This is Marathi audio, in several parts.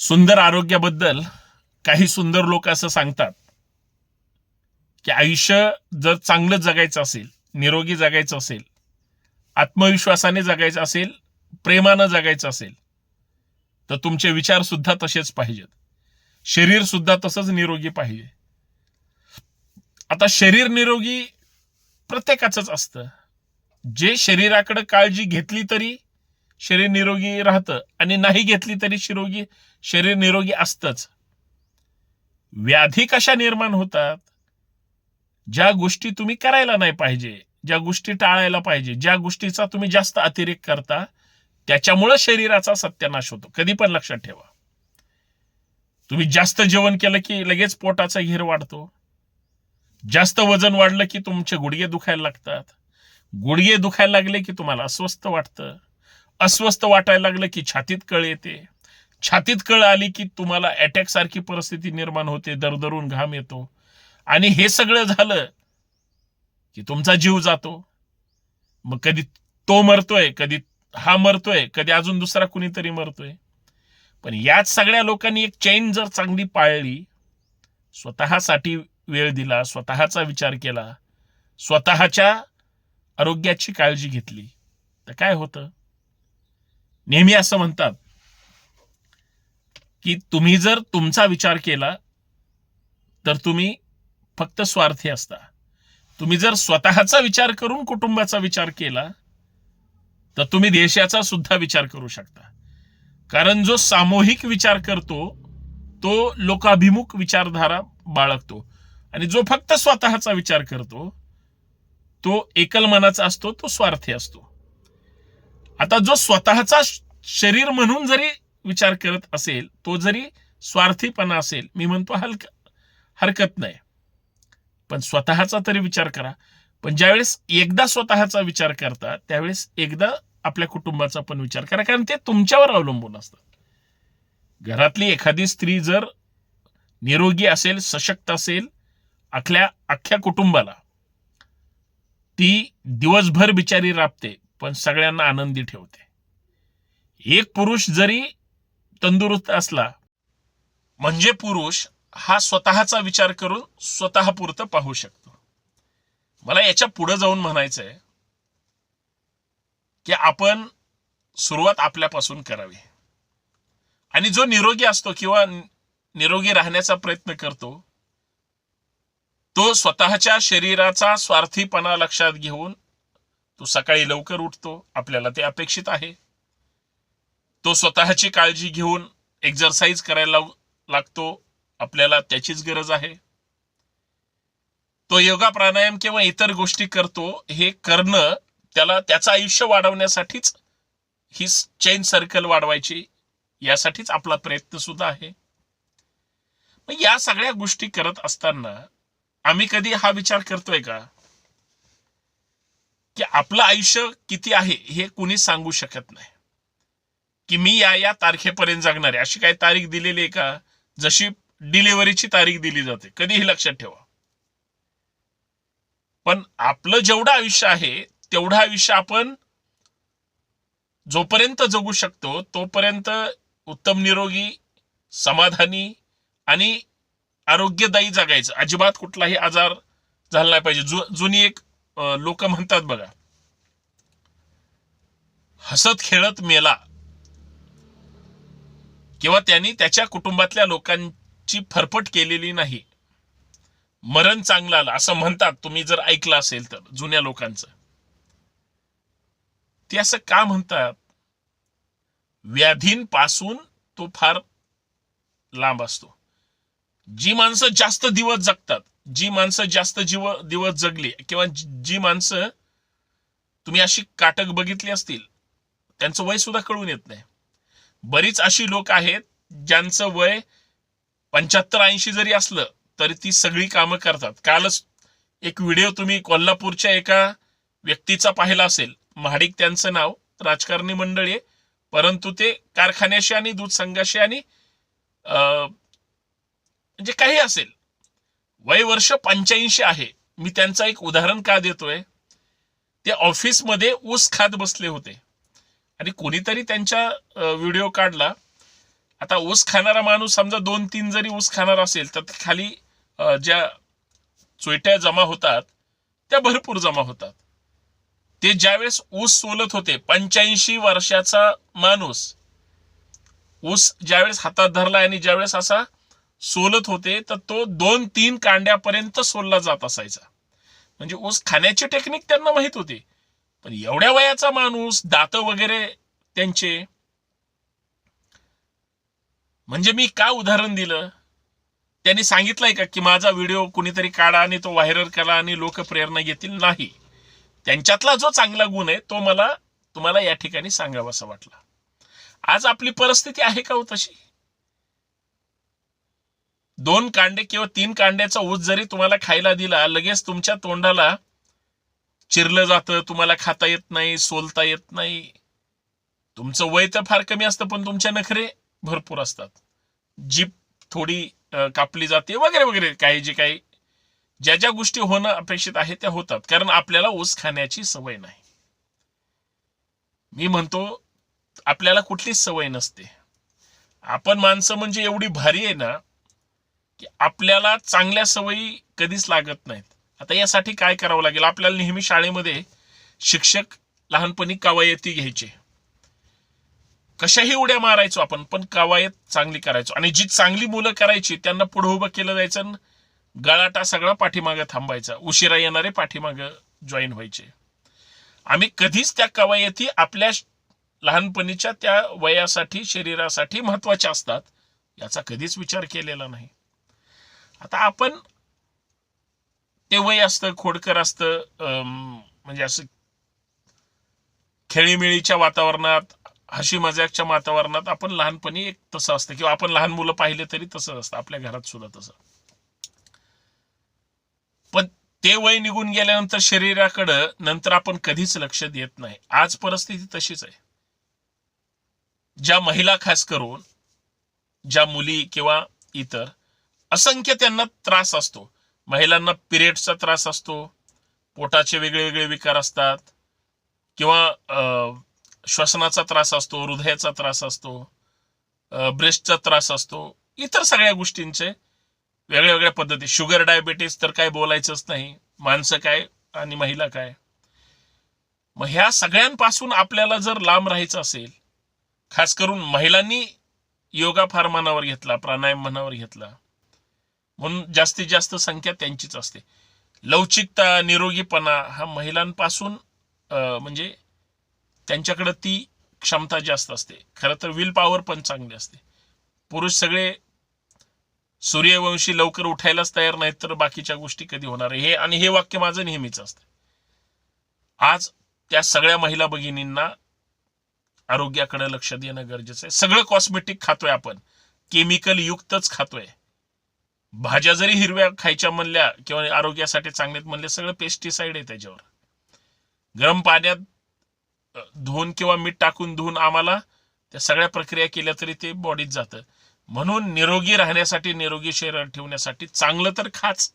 सुंदर आरोग्याबद्दल काही सुंदर लोक असं सांगतात की आयुष्य जर चांगलं जगायचं असेल निरोगी जगायचं असेल आत्मविश्वासाने जगायचं असेल प्रेमानं जगायचं असेल तर तुमचे विचार सुद्धा तसेच पाहिजेत. शरीर सुद्धा तसंच निरोगी पाहिजे. आता शरीर निरोगी प्रत्येकाचंच असतं. जे शरीराकडे काळजी घेतली तरी शरीर निरोगी राहतं आणि नाही घेतली तरी शिरोगी शरीर निरोगी असतंच. व्याधी कशा निर्माण होतात? ज्या गोष्टी तुम्ही करायला नाही पाहिजे ज्या गोष्टी टाळायला पाहिजे ज्या गोष्टीचा तुम्ही जास्त अतिरेक करता त्याच्यामुळं शरीराचा सत्यानाश होतो. कधी पण लक्षात ठेवा. तुम्ही जास्त जेवण केलं की लगेच पोटाचा घेर वाढतो. जास्त वजन वाढलं की तुमचे गुडघे दुखायला लागतात. गुडघे दुखायला लागले की तुम्हाला अस्वस्थ वाटतं. अस्वस्थ वाटायला लागलं की छातीत कळ येते. छातीत कळ आली की तुम्हाला अटॅक सारखी परिस्थिती निर्माण होते दरदरून घाम येतो. आणि हे सगळं झालं की तुमचा जीव जातो. मग कधी तो मरतोय कधी हा मरतोय कधी अजून दुसरा कुणीतरी मरतोय. पण याच सगळ्या लोकांनी एक चैन जर चांगली पाळली स्वतःसाठी वेळ दिला स्वतःचा विचार केला स्वतःच्या आरोग्याची काळजी घेतली तर काय होतं? नेहमी असं म्हणतात की तुम्ही जर तुमचा विचार केला तर तुम्ही फक्त स्वार्थी असता. तुम्ही जर स्वतःचा विचार करून कुटुंबाचा विचार केला तर तुम्ही देशाचा सुद्धा विचार करू शकता. कारण जो सामूहिक विचार करतो तो लोकाभिमुख विचारधारा बाळगतो. आणि जो फक्त स्वतःचा विचार करतो तो एकल मनाचा असतो तो स्वार्थी असतो. आता जो स्वतःचा शरीर म्हणून जरी विचार करत असेल तो जरी स्वार्थीपणा असेल मी म्हणतो हलक हरकत नाही. पण स्वतःचा तरी विचार करा. पण ज्यावेळेस एकदा स्वतःचा विचार करता त्यावेळेस एकदा आपल्या कुटुंबाचा पण विचार करा. कारण ते तुमच्यावर अवलंबून असतात. घरातली एखादी स्त्री जर निरोगी असेल सशक्त असेल अखल्या अख्ख्या कुटुंबाला ती दिवसभर बिचारी राबते पण सगळ्यांना आनंदी ठेवते. एक पुरुष जरी तंदुरुस्त असला. म्हणजे पुरुष हा स्वतःचा विचार करून स्वतः पुरतं पाहू शकतो. मला याच्यापुढे जाऊन म्हणायचंय की आपण सुरुवात आपल्यापासून करावी. आणि जो निरोगी असतो किंवा निरोगी राहण्याचा प्रयत्न करतो तो स्वतःच्या शरीराचा स्वार्थीपणा लक्षात घेऊन तो सकाळी लवकर उठतो आपल्याला ते अपेक्षित आहे. तो स्वतःची काळजी घेऊन एक्झरसाइज करायला लागतो. आपल्याला त्याचीच गरज आहे. तो योगा प्राणायाम किंवा इतर गोष्टी करतो हे करणं त्याला त्याचं आयुष्य वाढवण्यासाठीच ही चेन सर्कल वाढवायची यासाठीच आपला प्रयत्न सुद्धा आहे. मग या सगळ्या गोष्टी करत असताना आम्ही कधी हा विचार करतोय का? की आपलं आयुष्य किती आहे हे कुणी सांगू शकत नाही. की मी या या तारखेपर्यंत जगणार आहे. अशी काही तारीख दिलेली आहे का? जशी डिलिव्हरीची तारीख दिली जाते. कधीही लक्षात ठेवा. पण आपलं जेवढं आयुष्य आहे तेवढं आयुष्य आपण जोपर्यंत जगू शकतो तोपर्यंत उत्तम निरोगी समाधानी आणि आरोग्यदायी जगायचं. अजिबात कुठलाही आजार झाला नाही पाहिजे. जु जुनी एक लोक म्हणतात बघा हसत खेळत मेला. किंवा त्यांनी त्याच्या कुटुंबातल्या लोकांची फरफट केलेली नाही. मरण चांगलं आलं असं म्हणतात. तुम्ही जर ऐकलं असेल तर जुन्या लोकांचं. ते असं का म्हणतात? व्याधींपासून तो फार लांब असतो. जी माणसं जास्त दिवस जगतात जी माणसं जास्त जीव दिवस जगली किंवा जी जी माणसं तुम्ही अशी काटक बघितली असतील त्यांचं वय सुद्धा कळून येत नाही. बरीच अशी लोक आहेत ज्यांचं वय पंच्याहत्तर ऐंशी जरी असलं तरी ती सगळी कामं करतात. कालच एक व्हिडिओ तुम्ही कोल्हापूरच्या एका व्यक्तीचा पाहिला असेल. महाडिक त्यांचं नाव राजकारणी मंडळी आहे. परंतु ते कारखान्याशी आणि दूध संघाशी आणि अं, म्हणजे काही असेल. वय वर्ष पंच्याऐंशी आहे. मी त्यांचा एक उदाहरण का देतोय? ते ऑफिसमध्ये ऊस खात बसले होते. आणि कोणीतरी त्यांच्या व्हिडिओ काढला. आता ऊस खाणारा माणूस समजा दोन तीन जरी ऊस खाणार असेल तर खाली ज्या चोयट्या जमा होतात त्या भरपूर जमा होतात. ते ज्यावेळेस ऊस सोलत होते पंच्याऐंशी वर्षाचा माणूस ऊस ज्यावेळेस हातात धरला आणि ज्यावेळेस असा सोलत होते तर तो दोन तीन कांड्यापर्यंत सोलला जात असायचा. म्हणजे ऊस खाण्याची टेक्निक त्यांना माहीत होती. पण एवढ्या वयाचा माणूस दात वगैरे त्यांचे. म्हणजे मी का उदाहरण दिलं? त्यांनी सांगितलंय का की माझा व्हिडिओ कुणीतरी काढा आणि तो व्हायरल करा आणि लोक प्रेरणा घेतील? नाही. त्यांच्यातला जो चांगला गुण आहे तो मला तुम्हाला या ठिकाणी सांगावासा वाटला. आज आपली परिस्थिती आहे का हो तशी? दोन कांडे किंवा तीन कांड्याचा ऊस जरी तुम्हाला खायला दिला लगेच तुमच्या तोंडाला चिरलं जातं तुम्हाला खाता येत नाही सोलता येत नाही. तुमचं वय तर फार कमी असतं पण तुमच्या नखरे भरपूर असतात. जीप थोडी कापली जाते वगैरे वगैरे काही जे काही ज्या ज्या गोष्टी होणं अपेक्षित आहे त्या होतात. कारण आपल्याला ऊस खाण्याची सवय नाही. मी म्हणतो आपल्याला कुठलीच सवय नसते. आपण माणसं म्हणजे एवढी भारी आहे ना की आपल्याला चांगल्या सवयी कधीच लागत नाहीत. आता यासाठी काय करावं लागेल? आपल्याला नेहमी शाळेमध्ये शिक्षक लहानपणी कवायती घ्यायचे. कशाही उड्या मारायचो आपण पण कवायत चांगली करायचो. आणि जी चांगली मुलं करायची त्यांना पुढं उभं केलं जायचं आणि गळाटा सगळा पाठीमागं थांबायचा. उशिरा येणारे पाठीमागं जॉईन व्हायचे. आम्ही कधीच त्या कवायती आपल्या लहानपणीच्या त्या वयासाठी शरीरासाठी महत्त्वाच्या असतात याचा कधीच विचार केलेला नाही. आता आपण ते वय असतं खोडकर असतं अं, म्हणजे असं खेळीमेळीच्या वातावरणात हशी मजाकच्या वातावरणात आपण लहानपणी एक तसं असतं. किंवा आपण लहान मुलं पाहिले तरी तसंच असतं. आपल्या घरात सुद्धा तसं. पण ते वय निघून गेल्यानंतर शरीराकडं नंतर आपण कधीच लक्ष देत नाही. आज परिस्थिती तशीच आहे. ज्या महिला खास करून ज्या मुली किंवा इतर असंख्य त्यांना त्रास असतो. महिलांना पिरियडचा त्रास असतो पोटाचे वेगळे वेगळे विकार असतात किंवा अं, श्वसनाचा त्रास असतो हृदयाचा त्रास असतो ब्रेस्टचा त्रास असतो इतर सगळ्या गोष्टींचे वेगळ्या वेगळ्या पद्धती. शुगर डायबिटीस तर काय बोलायचंच नाही. माणसं काय आणि महिला काय? मग ह्या सगळ्यांपासून आपल्याला जर लांब राहायचं असेल खास करून महिलांनी योगा फार मनावर घेतला प्राणायाम मनावर घेतला म्हणून जास्तीत जास्त संख्या त्यांचीच असते. लवचिकता निरोगीपणा हा महिलांपासून अं, म्हणजे त्यांच्याकडे ती क्षमता जास्त असते. खरं तर विल पॉवर पण चांगली असते. पुरुष सगळे सूर्यवंशी लवकर उठायलाच तयार नाहीत तर बाकीच्या गोष्टी कधी होणार हे आणि हे वाक्य माझं नेहमीच असतं. आज त्या सगळ्या महिला भगिनींना आरोग्याकडे लक्ष देणं गरजेचं आहे. सगळं कॉस्मेटिक खातोय आपण. केमिकल युक्तच खातोय. भाज्या जरी हिरव्या खायच्या म्हणल्या किंवा आरोग्यासाठी चांगल्यात म्हणले सगळं पेस्टिसाइड आहे त्याच्यावर. गरम पाण्यात धुवून किंवा मीठ टाकून धुवून आम्हाला त्या सगळ्या प्रक्रिया केल्या तरी ते बॉडीत जातं. म्हणून निरोगी राहण्यासाठी निरोगी शरीर ठेवण्यासाठी चांगलं तर खाच.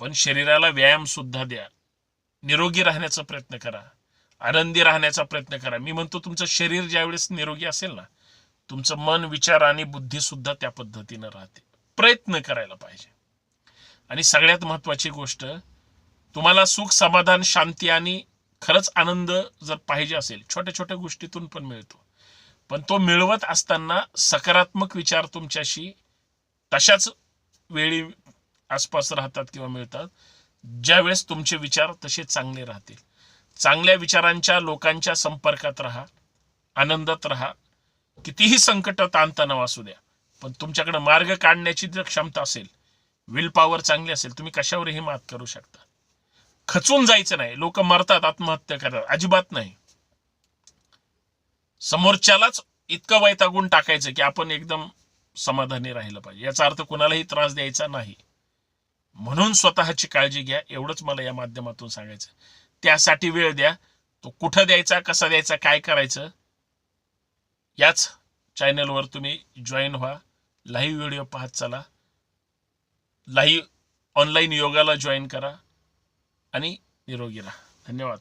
पण शरीराला व्यायाम सुद्धा द्या. निरोगी राहण्याचा प्रयत्न करा. आनंदी राहण्याचा प्रयत्न करा. मी म्हणतो तुमचं शरीर ज्यावेळेस निरोगी असेल ना तुमचं मन विचार आणि बुद्धी सुद्धा त्या पद्धतीनं राहते. प्रयत्न करायला पाहिजे. आणि सगळ्यात महत्वाची गोष्ट तुम्हाला सुख समाधान शांती आणि खरंच आनंद जर पाहिजे असेल छोट्या छोट्या गोष्टीतून पण मिळतो. पण तो मिळवत असताना सकारात्मक विचार तुमच्याशी तशाच वेळी आसपास राहतात किंवा मिळतात. ज्यावेळेस तुमचे विचार तसे चांगले राहतील. चांगल्या विचारांच्या लोकांच्या संपर्कात राहा. आनंदात राहा. कितीही संकट ताणतणाव असू द्या. पण तुमच्याकडे मार्ग काढण्याची जर क्षमता असेल विल पॉवर चांगली असेल तुम्ही कशावरही मात करू शकता. खचून जायचं नाही. लोक मरतात आत्महत्या करतात. अजिबात नाही. समोरच्यालाच इतकं वैतागून टाकायचं की आपण एकदम समाधानी राहिलं पाहिजे. याचा अर्थ कुणालाही त्रास द्यायचा नाही. म्हणून स्वतःची काळजी घ्या. एवढंच मला या माध्यमातून सांगायचं त्यासाठी वेळ द्या. तो कुठं द्यायचा कसा द्यायचा काय करायचं याच चॅनलवर तुम्ही जॉईन व्हा. लाईव्ह व्हिडिओ पाहत चला. लाईव्ह ऑनलाईन योगाला जॉईन करा आणि निरोगी राहा. धन्यवाद.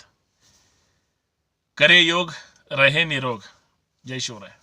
करे योग रहे निरोग. जय शिवराय.